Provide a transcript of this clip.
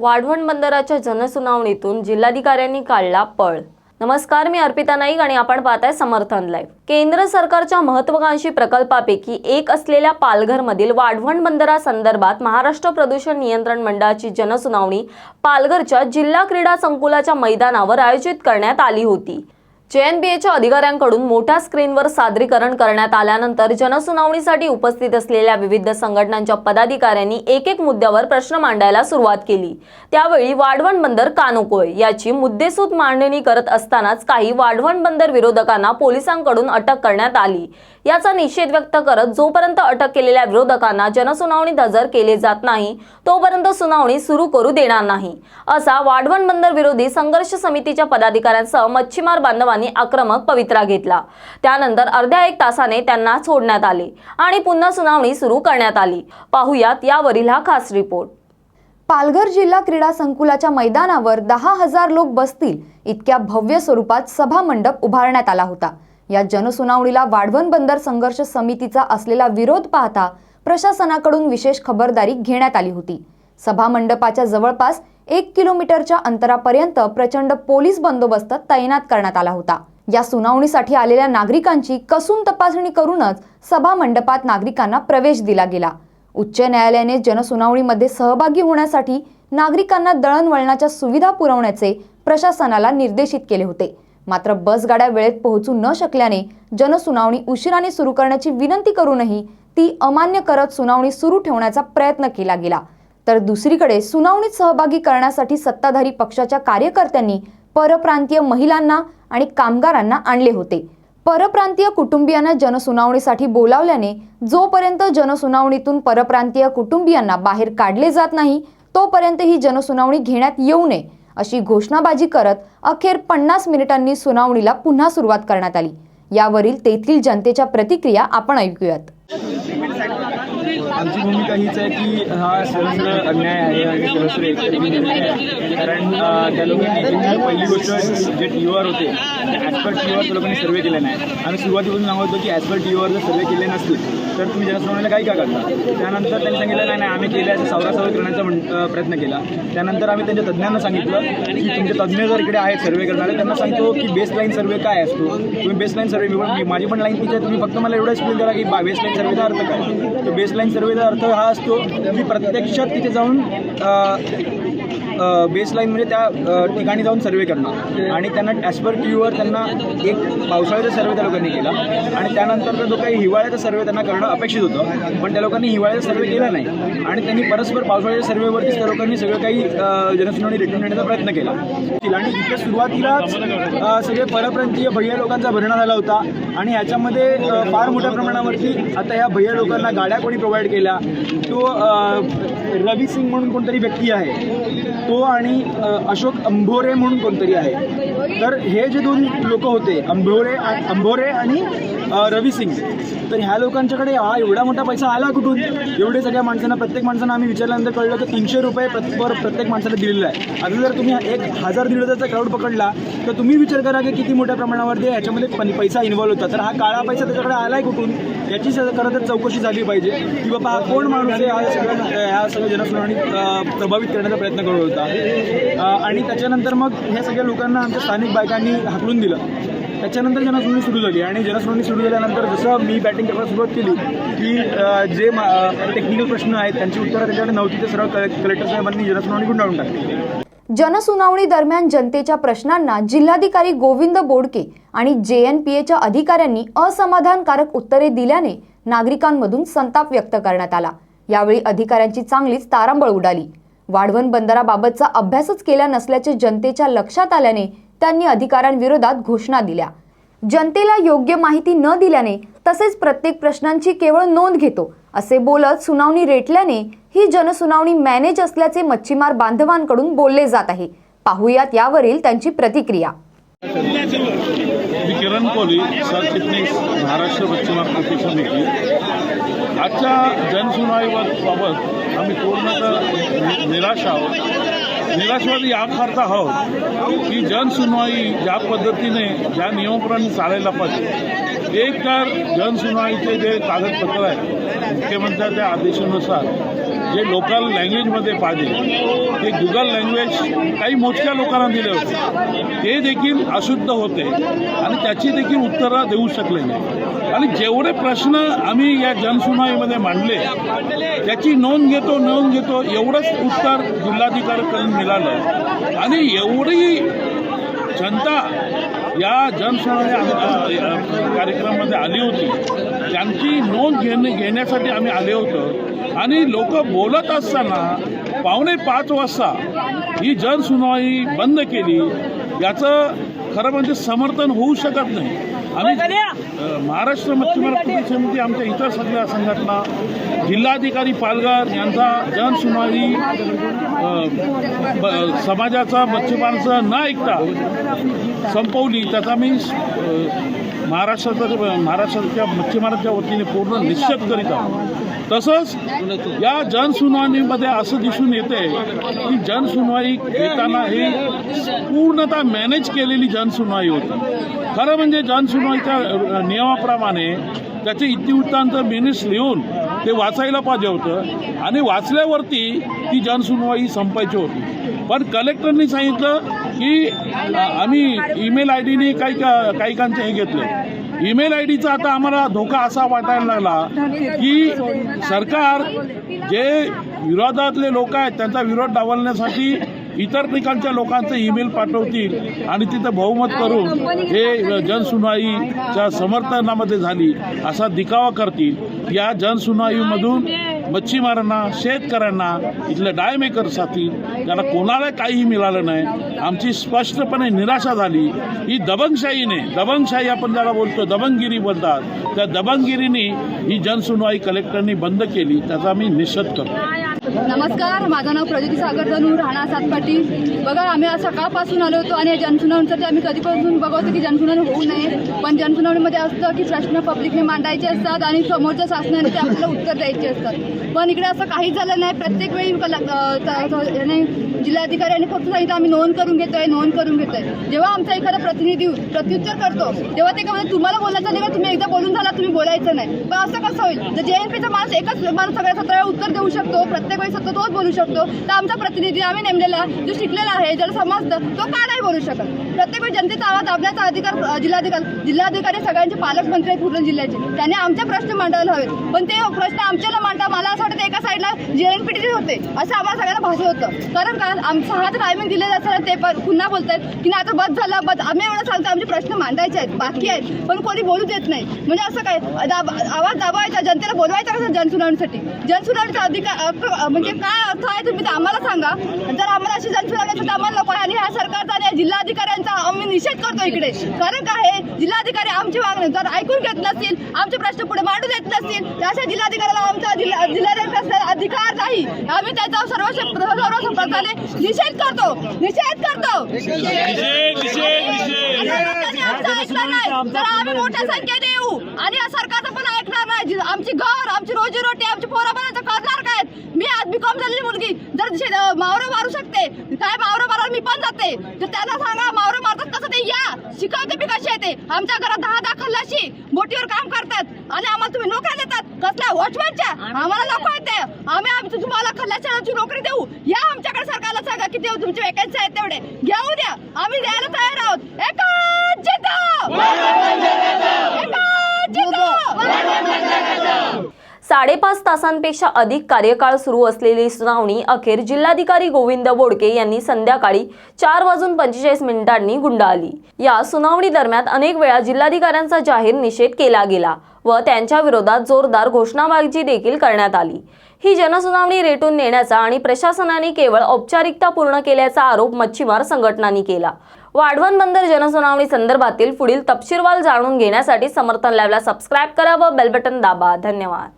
वाढवण बंदराच्या जनसुनावणीतून जिल्हाधिकाऱ्यांनी काढला पळ. नमस्कार मी अर्पिता नाईक आणि आपण पाहताय समर्थन लाईव्ह. केंद्र सरकारच्या महत्वाकांक्षी प्रकल्पापैकी एक असलेल्या पालघरमधील वाढवण बंदरासंदर्भात महाराष्ट्र प्रदूषण नियंत्रण मंडळाची जनसुनावणी पालघरच्या जिल्हा क्रीडा संकुलाच्या मैदानावर आयोजित करण्यात आली होती. जेएनबीएच्या अधिकाऱ्यांकडून मोठ्या स्क्रीनवर सादरीकरण करण्यात आल्यानंतर जनसुनावणीसाठी उपस्थित असलेल्या विविध संघटनांच्या पदाधिकाऱ्यांनी एक एक मुद्द्यावर प्रश्न मांडायला सुरुवात केली. त्यावेळी वाढवण बंदर का नकोय? याची मुद्देसूद मांडणी करत असतानाच काही वाढवण बंदर विरोधकांना पोलिसांकडून अटक करण्यात आली. याचा निषेध व्यक्त करत जोपर्यंत अटक केलेल्या विरोधकांना जनसुनावणीत हजर केले जात नाही तोपर्यंत सुनावणी सुरू करू देणार नाही. असा वाढवण बंदर विरोधी संघर्ष समितीच्या पदाधिकाऱ्यांसह मच्छीमार बांधवांनी पोलिसांनी आक्रमक पवित्रा घेतला. त्यानंतर अर्ध्या एक तासाने त्यांना सोडण्यात आले आणि पुन्हा सुनावणी सुरू करण्यात आली. पाहुयात यावरील हा खास रिपोर्ट. पालघर जिल्हा क्रीडा संकुलाच्या मैदानावर दहा हजार लोक बसतील इतक्या भव्य स्वरूपात सभा मंडप उभारण्यात आला होता. या जनसुनावणीला वाढवण बंदर संघर्ष समितीचा असलेला विरोध पाहता प्रशासनाकडून विशेष खबरदारी घेण्यात आली होती. सभा मंडपाच्या जवळपास एक किलोमीटरच्या अंतरापर्यंत प्रचंड पोलीस बंदोबस्त तैनात करण्यात आला होता. या सुनावणीसाठी आलेल्या नागरिकांची कसून तपासणी करूनच सभा मंडपात नागरिकांना प्रवेश दिला गेला. उच्च न्यायालयाने जनसुनावणीमध्ये सहभागी होण्यासाठी नागरिकांना दळणवळणाच्या सुविधा पुरवण्याचे प्रशासनाला निर्देशित केले होते. मात्र बसगाड्या वेळेत पोहोचू न शकल्याने जनसुनावणी उशिराने सुरू करण्याची विनंती करूनही ती अमान्य करत सुनावणी सुरू ठेवण्याचा प्रयत्न केला गेला. तर दुसरीकडे सुनावणीत सहभागी करण्यासाठी सत्ताधारी पक्षाच्या कार्यकर्त्यांनी परप्रांतीय महिलांना आणि कामगारांना आणले होते. परप्रांतीय कुटुंबियांना जनसुनावणीसाठी बोलावल्याने जोपर्यंत जनसुनावणीतून परप्रांतीय कुटुंबियांना बाहेर काढले जात नाही तोपर्यंत ही जनसुनावणी घेण्यात येऊ नये अशी घोषणाबाजी करत अखेर पन्नास मिनिटांनी सुनावणीला पुन्हा सुरुवात करण्यात आली. यावरील तेथील जनतेच्या प्रतिक्रिया आपण ऐकूयात. आमची भूमिका हीच आहे की हा सर्वस्व अन्याय आहे आणि सर्वस्व एकतर्फी निर्णय आहे. कारण त्या लोकांनी पहिली गोष्ट जे टी ओवर होते ते ॲज पर टी त्या लोकांनी सर्वे केले नाही. आम्ही सुरुवातीपासून सांगत होतो की ॲज पर टी जर सर्वे केले नसतील तर तुम्ही जनसुनावणीला काही का करता? त्यानंतर त्यांनी सांगितलं नाही नाही आम्ही केले असं सावरासावर करण्याचा म्हण- प्रयत्न केला. त्यानंतर आम्ही त्यांच्या तज्ज्ञांना सांगितलं की तुमचे तज्ज्ञ जर इकडे आहेत सर्वे करणारे त्यांना सांगतो की बेस लाईन सर्वे काय असतो? तुम्ही बेस लाईन सर्वे मी मी- माझी पण लाईन तिथे आहे तुम्ही फक्त मला एवढं एक्सप्लेन करा की बेस लाईन सर्वेचा अर्थ काय? तर बेस लाईन सर्वेचा अर्थ हा असतो की प्रत्यक्षात तिथे जाऊन बेसलाईन म्हणजे त्या ठिकाणी जाऊन सर्वे करणं. आणि त्यांना ॲज पर क्यूवर त्यांना एक पावसाळ्याचा सर्वे त्या लोकांनी केला. आणि त्यानंतर जो काही हिवाळ्याचा सर्वे त्यांना करणं अपेक्षित होतं. पण त्या लोकांनी हिवाळ्याचा सर्वे केला नाही. आणि त्यांनी परस्पर पावसाळ्याच्या सर्वेवरतीच त्या लोकांनी सगळं काही जनसुनावणी रिटर्न देण्याचा प्रयत्न केला. आणि इथे सुरुवातीलाच सगळे परप्रांतीय भैया लोकांचा भरणा झाला होता. आणि ह्याच्यामध्ये फार मोठ्या प्रमाणावरती आता ह्या भैया लोकांना गाड्या कोणी प्रोव्हाइड केल्या? तो रवी सिंग म्हणून कोणतरी व्यक्ती आहे. तो आणि अशोक अंभोरे म्हणून कोणतरी आहे. तर हे जे दोन लोक होते अंभोरे अंभोरे आणि रवी सिंग तर ह्या लोकांच्याकडे हा एवढा मोठा पैसा आला कुठून? एवढे सगळ्या माणसांना प्रत्येक माणसांना आम्ही विचारल्यानंतर कळलं की तीनशे रुपये पर प्रत्येक माणसाला दिलेला आहे. आता जर तुम्ही एक हजार दीड हजारचा क्राऊड पकडला तर तुम्ही विचार करा की किती मोठ्या प्रमाणावरती ह्याच्यामध्ये पैसा इन्व्हॉल्व होता. तर हा काळा पैसा त्याच्याकडे आला आहे कुठून? याची स- खरं तर चौकशी झाली पाहिजे की बाबा हा कोण माणूस आहे हा सगळ्या ह्या सगळ्या जनसुनावणी प्रभावित करण्याचा प्रयत्न करत होता. आणि त्याच्यानंतर मग ह्या सगळ्या लोकांना आमच्या स्थानिक बायकांनी हाकलून दिलं. त्याच्यानंतर जनसुनावणी सुरू झाली आणि जनसुनावणी सुरू झाल्यानंतर जसं मी बॅटिंग करायला सुरुवात केली की जे टेक्निकल प्रश्न आहेत त्यांची उत्तरं त्याच्याकडे नव्हती ते सर्व कलेक्टर साहेबांनी जनसुनावणी गुंडाळून टाकली. जनसुनावणी दरम्यान जनतेच्या प्रश्नांना जिल्हाधिकारी गोविंद बोडके आणि जे एन पी एच्या अधिकाऱ्यांनी असमाधानकारक उत्तरे दिल्याने नागरिकांमधून संताप व्यक्त करण्यात आला. यावेळी अधिकाऱ्यांची चांगलीच तारांबळ उडाली. वाढवण बंदराबाबतचा अभ्यासच केला नसल्याचे जनतेच्या लक्षात आल्याने त्यांनी अधिकाऱ्यांविरोधात घोषणा दिल्या. जनतेला योग्य माहिती न दिल्याने तसेच प्रत्येक प्रश्नांची केवळ नोंद घेतो असे बोलत सुनावणी रेटल्याने ही जनसुनावणी मॅनेज असल्याचे मच्छीमार बांधवांकडून बोलले जात आहे. पाहुयात यावरील त्यांची प्रतिक्रिया. किरण कोहली सरचिटणीस महाराष्ट्र मच्छीमार कृती समिती आजच्या जनसुनावणीबाबत आम्ही पूर्णतः निराश आहोत. निराशवादी याकरता आहोत की जनसुनवाई ज्या पद्धतीने ज्या नियमाप्रमाणे चालायला पाहिजे. एक तर जनसुनवाईचे जे कागदपत्र आहे मुख्यमंत्र्यांच्या आदेशानुसार जे लोकल लँग्वेजमध्ये पाहिजे ते गुगल लँग्वेज काही मोजक्या लोकांना दिले होते. ते देखील अशुद्ध होते आणि त्याची देखील उत्तरं देऊ शकले नाही. आणि जेवढे प्रश्न आम्ही या जनसुनावीमध्ये मांडले त्याची नोंद घेतो नोंद घेतो एवढंच उत्तर जिल्हाधिकाऱ्याकडून मिळालं. आणि एवढी जनता या जनसुनावी कार्यक्रमामध्ये आली होती. त्यांची नोंद घेणे घेण्यासाठी आम्ही आले होतो. आणि लोक बोलत असताना पावणे पाच वाजता ही जनसुनाई बंद केली. याचं खरं म्हणजे समर्थन होऊ शकत नाही. आम्ही महाराष्ट्र मच्छीमार कृती समिती आमच्या इतर सगळ्या संघटना जिल्हाधिकारी पालघर यांचा ब- समाजाचा मच्छीमारांचं न ऐकता संपवली. त्याचा मी महाराष्ट्राचा महाराष्ट्राच्या मच्छीमारांच्या वतीने पूर्ण निश्चित करीत आहोत. तसंच या जनसुनावणीमध्ये असं दिसून येते की जनसुनवाई घेताना ही पूर्णतः मॅनेज केलेली जनसुनवाई होती. खरं म्हणजे जनसुनवाईच्या नियमाप्रमाणे त्याचे इतिवृत्तांत मिनिट्स लिहून ते वाचायला पाहिजे होतं आणि वाचल्यावरती ती जनसुनवाई संपायची होती. पण कलेक्टरनी सांगितलं की आम्ही ईमेल आय डीने काही का काही कांचे हे घेतलं. ईमेल आय डीचा आता आम्हाला धोका असा वाटायला लागला की सरकार जे विरोधातले लोक आहेत त्यांचा विरोध डावलण्यासाठी इतर ठिकाणच्या लोकांचे ईमेल पाठवतील आणि तिथं बहुमत करून हे जनसुनाईच्या समर्थनामध्ये झाली असा दिखावा करतील. या जनसुनाईमधून मच्छीमारांना शेतकऱ्यांना इथल्या डायमेकर्ससाठी त्यांना कोणाला काहीही मिळालं नाही. आमची स्पष्टपणे निराशा झाली. ही दबंगशाहीने दबंगशाही आपण ज्याला बोलतो दबंगगिरी बोलतात. त्या दबंगगिरीने ही जनसुनवाई कलेक्टरनी बंद केली. त्याचा मी निषेध करतो. नमस्कार माझं नाव प्रज्योती सागर धनू राणा सातपाटी. बघा आम्ही आज सकाळपासून आलो होतो आणि जनसुनावणीसाठी आम्ही कधीपासून बघवतो की जनसुनावणी होऊ नये. पण जनसुनावणीमध्ये असतं की प्रश्न पब्लिकने मांडायचे असतात आणि समोरच्या शासनाने ते आपल्याला उत्तर द्यायचे असतात. पण इकडे असं काहीच झालं नाही. प्रत्येक वेळी कला- याने जिल्हाधिकाऱ्यांनी फक्त सांगितलं आम्ही नोंद करून घेतोय नोंद करून घेतोय. जेव्हा आमचा एखादा प्रतिनिधी प्रत्युत्तर करतो तेव्हा ते काय तुम्हाला बोलायचं नाही का? तुम्ही एकदा बोलून झाला तुम्ही बोलायचं नाही. पण असं कसं होईल? जे एन पीचा माणूस एकच माणूस सगळ्या सतरा उत्तर देऊ शकतो प्रत्येक वेळी सतत तोच बोलू शकतो. तर आमचा प्रतिनिधी आम्ही नेमलेला जो शिकलेला आहे ज्याला समजतं तो का नाही बोलू शकत? प्रत्येक वेळी जनतेचा आवाज दाबण्याचा अधिकार जिल्हाधिकारी जिल्हाधिकारी सगळ्यांचे पालकमंत्री आहेत पूर्ण जिल्ह्याचे. त्यांनी आमचे प्रश्न मांडायला हवेत. पण ते प्रश्न आमच्याला मांडता मला असं वाटतं एका साईडला जेएनपीटीचे होते. असं आम्हाला सगळ्यांना भासत होतं. कारण का? आमचा हा टायमिंग दिलेलं असताना ते पण पुन्हा बोलतायत की नाही आता बस झाला बस. आम्ही एवढं सांगतो आमचे प्रश्न मांडायचे आहेत बाकी आहेत. पण कोणी बोलू देत नाही. म्हणजे असं काय? दाब आवाज दाबायचा जनतेला बोलवायचा कसं जनसुनावणीसाठी? जनसुनावणीचा अधिकार म्हणजे काय अर्थ आहे तुम्ही आम्हाला सांगा. जर आम्हाला अशी जनसुनावणी तर आम्हाला नको. आहे आणि ह्या सरकारचा आणि जिल्हाधिकाऱ्यांचा आम्ही निषेध करतो इकडे. कारण काय आहे जिल्हाधिकारी आमची मागणी जर ऐकून घेत नसतील आमचे प्रश्न पुढे मांडू देत नसतील तर अशा जिल्हाधिकाऱ्याला आमचा जिल्हा जिल्हाधिकारी अधिकार नाही. आम्ही त्याचा सर्व सर्व प्रकारे निषेध करतो. निषेध करतो. तर आम्ही मोठ्या संख्येने येऊ. आणि या सरकारचं पण ऐकणार नाही. आमची घर आमची रोजीरोटी आमची पोराबाळाचं करणार काय? मी आज बी कॉम झालेली मुलगी. जर मावरं मारू शकते काय मावरं मारायला मी पण जाते. तर त्यांना सांगा मावरं मारतात कसं ते या. शिकवते मी कशी येते आमच्या घरात दहा दहा खल्लाशी बोटीवर काम करतात. आणि आम्हाला तुम्ही नोकऱ्या कसल्या वॉचमॅनच्या आम्हाला नको आहे ते. आम्ही आमची तुम्हाला खल्लाशी नोकरी देऊ. या आमच्याकडे सरकारला सांगा किती तुमचे वेकन्सी आहेत तेवढे. घेऊ द्या. आम्ही द्यायला तयार आहोत. एकच! साडेपाच तासांपेक्षा अधिक कार्यकाळ सुरू असलेली सुनावणी अखेर जिल्हाधिकारी गोविंद बोडके यांनी संध्याकाळी चार वाजून पंचेचाळीस मिनिटांनी गुंडाळली. या सुनावणी दरम्यान अनेक वेळा जिल्हाधिकाऱ्यांचा जाहीर निषेध केला गेला. व त्यांच्या विरोधात जोरदार घोषणाबाजी देखील करण्यात आली. ही जनसुनावणी रेटून नेण्याचा आणि प्रशासनाने केवळ औपचारिकता पूर्ण केल्याचा आरोप मच्छीमार संघटनांनी केला. वाढवण बंदर जनसुनावणी संदर्भातील पुढील तपशीरवाल जाणून घेण्यासाठी समर्थन लाईव्हला सबस्क्राईब करा व बेल बटन दाबा. धन्यवाद.